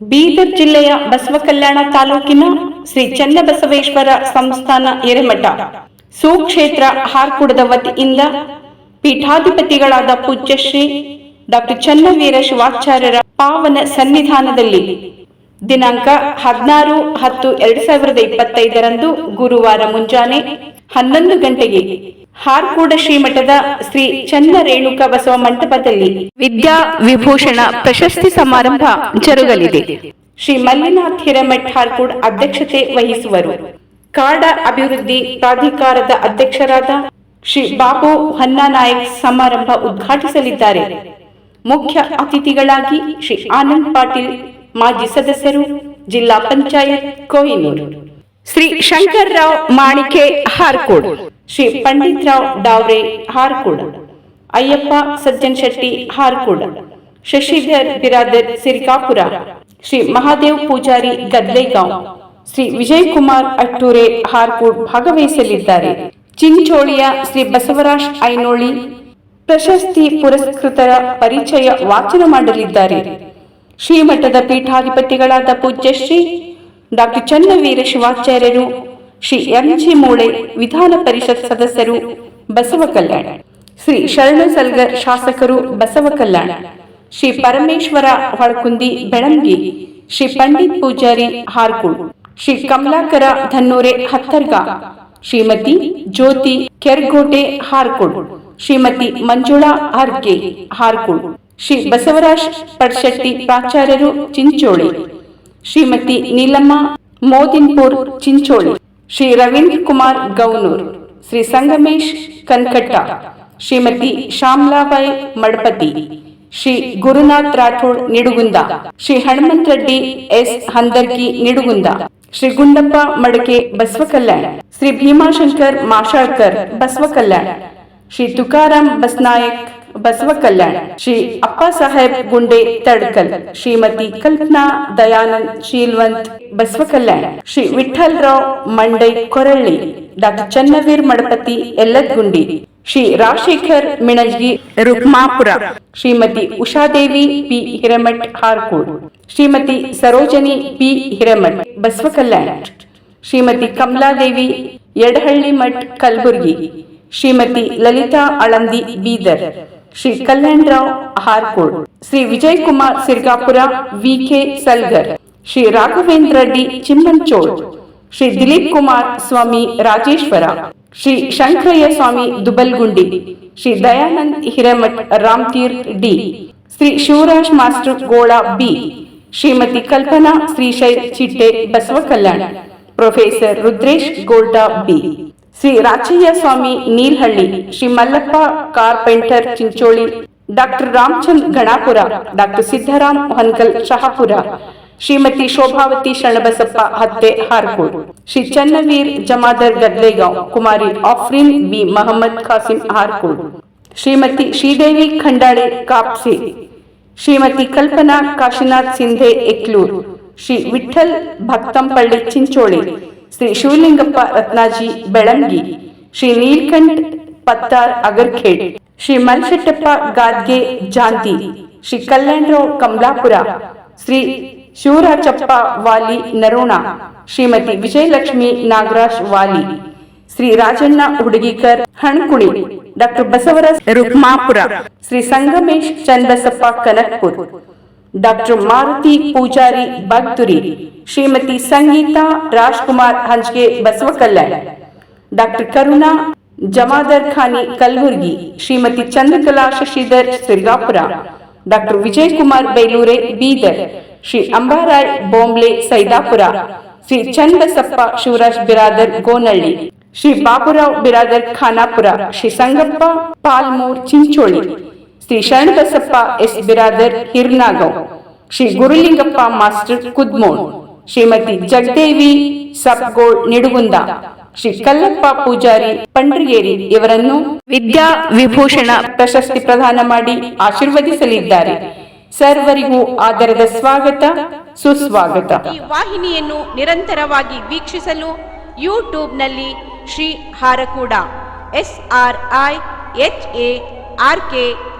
ಬೀದರ್ ಜಿಲ್ಲೆಯ ಬಸವಕಲ್ಯಾಣ ತಾಲೂಕಿನ ಶ್ರೀ ಚನ್ನಬಸವೇಶ್ವರ ಸಂಸ್ಥಾನ ಎರೆಮಠ. ಸುಕ್ಷೇತ್ರ ಹಾರ್ಕುಡದ ವತಿಯಿಂದ ಪೀಠಾಧಿಪತಿಗಳಾದ ಪೂಜ್ಯಶ್ರೀ ಡಾಕ್ಟರ್ ಚನ್ನವೀರ ಶಿವಾಚಾರ್ಯರ ಪಾವನ ಸನ್ನಿಧಾನದಲ್ಲಿ ದಿನಾಂಕ ಹದಿನಾರು ಹತ್ತು ಎರಡು ಸಾವಿರದ ಇಪ್ಪತ್ತೈದರಂದು ಗುರುವಾರ ಮುಂಜಾನೆ ಹನ್ನೊಂದು ಗಂಟೆಗೆ ಹಾರ್ಕೂಡ ಶ್ರೀಮಠದ ಶ್ರೀ ಚನ್ನ ರೇಣುಕ ಬಸವ ಮಂಟಪದಲ್ಲಿ ವಿದ್ಯಾ ವಿಭೂಷಣ ಪ್ರಶಸ್ತಿ ಸಮಾರಂಭ ಜರುಗಲಿದೆ. ಶ್ರೀ ಮಲ್ಲಿನಾಥ್ ಹಿರೇಮಠ್ ಹಾರ್ಕೂಡ್ ಅಧ್ಯಕ್ಷತೆ ವಹಿಸುವರು. ಕಾಡ ಅಭಿವೃದ್ಧಿ ಪ್ರಾಧಿಕಾರದ ಅಧ್ಯಕ್ಷರಾದ ಶ್ರೀ ಬಾಬು ಹನ್ನಾನಾಯಕ್ ಸಮಾರಂಭ ಉದ್ಘಾಟಿಸಲಿದ್ದಾರೆ. ಮುಖ್ಯ ಅತಿಥಿಗಳಾಗಿ ಶ್ರೀ ಆನಂದ್ ಪಾಟೀಲ್, ಮಾಜಿ ಸದಸ್ಯರು, ಜಿಲ್ಲಾ ಪಂಚಾಯತ್, ಕೋಹಿನೂರು. ಶ್ರೀ ಶಂಕರ್ರಾವ್ ಮಾಣಿಕೆ ಹಾರ್ಕೋಡ್. ಶ್ರೀ ಪಂಡಿತ್ರಾವ್ ಡಾವ್ರೆ ಹಾರ್ಕೋಡ್, ಅಯ್ಯಪ್ಪ ಸಜ್ಜನ್ ಶೆಟ್ಟಿ ಹಾರ್ಕೋಡ್, ಶಶಿಧರ್ ಬಿರಾದರ್ ಸಿರಿಕಾಪುರ, ಶ್ರೀ ಮಹಾದೇವ್ ಪೂಜಾರಿ ಗದ್ಲೇಗಾಂವ್, ಶ್ರೀ ವಿಜಯ್ ಕುಮಾರ್ ಅಟ್ಟೂರೆ ಹಾರ್ಕುಡ್ ಭಾಗವಹಿಸಲಿದ್ದಾರೆ. ಚಿಂಚೋಳಿಯ ಶ್ರೀ ಬಸವರಾಜ್ ಐನೋಳಿ ಪ್ರಶಸ್ತಿ ಪುರಸ್ಕೃತರ ಪರಿಚಯ ವಾಚನ ಮಾಡಲಿದ್ದಾರೆ. ಶ್ರೀಮಠದ ಪೀಠಾಧಿಪತಿಗಳಾದ ಪೂಜ್ಯಶ್ರೀ ಡಾಕ್ಟರ್ ಚನ್ನವೀರ ಶಿವಾಚಾರ್ಯರು ಶ್ರೀ ಎಂ ಜಿ ಮೂಳೆ ವಿಧಾನ ಪರಿಷತ್ ಸದಸ್ಯರು ಬಸವ ಕಲ್ಯಾಣ, ಶ್ರೀ ಶರಣ ಸಲ್ಗರ್ ಶಾಸಕರು ಬಸವ ಕಲ್ಯಾಣ, ಶ್ರೀ ಪರಮೇಶ್ವರ ಹೊಳಕುಂದಿ ಬೆಳಂಗಿ, ಶ್ರೀ ಪಂಡಿತ್ ಪೂಜಾರಿ ಹಾರ್ಕುಳ್, ಶ್ರೀ ಕಮಲಾಕರ ಧನ್ನೂರೆ ಹತ್ತರ್ಗಾ, ಶ್ರೀಮತಿ ಜ್ಯೋತಿ ಕೆರ್ಗೋಟೆ ಹಾರ್ಕುಳ್, ಶ್ರೀಮತಿ ಮಂಜುಳಾ ಹರ್ಗೆ ಹಾರ್ಕುಳ್, ಶ್ರೀ ಬಸವರಾಜ್ ಪಡ್ಶೆಟ್ಟಿ ಪ್ರಾಚಾರ್ಯರು ಚಿಂಚೋಳಿ, ಶ್ರೀಮತಿ ನೀಲಮ್ಮ ಮೋದಿನ್ಪುರ್ ಚಿಂಚೋಳಿ. ಶ್ರೀ ರವೀಂದ್ರ ಕುಮಾರ್ ಗೌನೂರ್, ಶ್ರೀ ಸಂಗಮೇಶ್ ಕನ್ಕಟ್ಟ, ಶ್ರೀಮತಿ ಶ್ಯಾಮ್ಲಾಬಾಯಿ ಮಡಪತಿ, ಶ್ರೀ ಗುರುನಾಥ್ ರಾಠೋಡ್ ನಿಡುಗುಂದ, ಶ್ರೀ ಹನುಮಂತ ರೆಡ್ಡಿ ಎಸ್ ಹಂದರ್ಗಿ ನಿಡುಗುಂದ, ಶ್ರೀ ಗುಂಡಪ್ಪ ಮಡಕೆ ಬಸವ ಕಲ್ಯಾಣ ಶ್ರೀ ಭೀಮಾಶಂಕರ್ ಮಾಶಾಳ್ಕರ್ ಬಸವ ಕಲ್ಯಾಣ ಶ್ರೀ ತುಕಾರಾಮ್ ಬಸ್ನಾಯಕ್ ಬಸವ ಕಲ್ಯಾಣ, Shri Appa Saheb Gunde Tadkal, Shrimati Kalpana Dayanand Sheelvant, Basava Kalyan, Shri Vithal Rao Mandai Koralli, doctor Channaveer Madapati Elladgundi Shri Rajashekhar Minajgi Rukmapur, Shrimati Ushadevi P Hiremath Harkod, Shrimati Sarojini P Hiremath, Basava Kalyan, Shrimati Kamaladevi Yadahalli Math Kalaburagi, Shrimati Lalitha Alandi Bidar Shri Kalyanrao Harkod Shri Vijay Kumar Sirgapur VK Salgar, Shri Raghavendra Reddy Chimmanchod Shri Dileep Kumar Swami Rajeshwar, Shri Shankarayya Swami Dubalgundi, Shri Dayanand Hiremath Ramtheer D, Shri Shivaraj master Gola B, Shrimati Kalpana Shrishail Chitte Basava Kalyan, professor Rudresh Golda B. Shri Rachayya Swami Neelhalli Shri Mallappa carpenter Chincholi, doctor Ramachand Ganapur, doctor Siddaram Honkal Shahapur, Shrimati Shobhavati Sharanabasappa Hatte Harkod, Shri Channaveer Jamadar Gadlegaon, Kumari Afrin B Mohammad Khasim Harkod, Shrimati Shridevi Khandale Kapse, Shrimati Kalpana Kashinath Sindhe Eklur, Shri Vithal Bhaktampalli Chincholi Shri Shivalingappa Ratnaji Belangi, Shri Neelkanth Pattar Agarkhed, Shri Malshettappa Gadge Janti, Shri Kalyanrao Kamalapur, Shri Shivarajappa Vali Naron, Shrimati Vijayalakshmi Nagaraj Vali, Shri Rajanna Hudugikar Hankuli doctor Basavaraj Rukmapur, Shri Sangamesh Chandasappa Kanakpur. Doctor Maruti Pujari Bagduri Shrimati Sangeeta Rajkumar Hanchge Basava Kalyan doctor Karuna Jamadar Khani Kalaburagi, Shrimati Chandrakala Shashidhar Sirgapur, doctor Vijay Kumar Bailure Bidar, Shri Ambaray Bomble Saidapur, Shri Channabasappa Shivaraj Biradar Gonalli, Shri Baburao Biradar Khanapur, Shri Sangappa Palmur Chincholi Shri Sharanabasappa S. Biradar Hirnagav Shri Gurulingappa master Kudmol, Shrimati Jagadevi Sapgol Nidugunda, Shri Kallappa Pujari Pandrigeri ಇವರನ್ನು ವಿದ್ಯಾ ವಿಭೂಷಣ ಪ್ರಶಸ್ತಿ ಪ್ರದಾನ ಮಾಡಿ ಆಶೀರ್ವದಿಸಲಿದ್ದಾರೆ. ಸರ್ವರಿಗೂ ಆದರದ ಸ್ವಾಗತ, ಸುಸ್ವಾಗತ. ಈ ವಾಹಿನಿಯನ್ನು ನಿರಂತರವಾಗಿ ವೀಕ್ಷಿಸಲು ಯೂಟ್ಯೂಬ್ನಲ್ಲಿ Shri Harakuda, S R I H A R K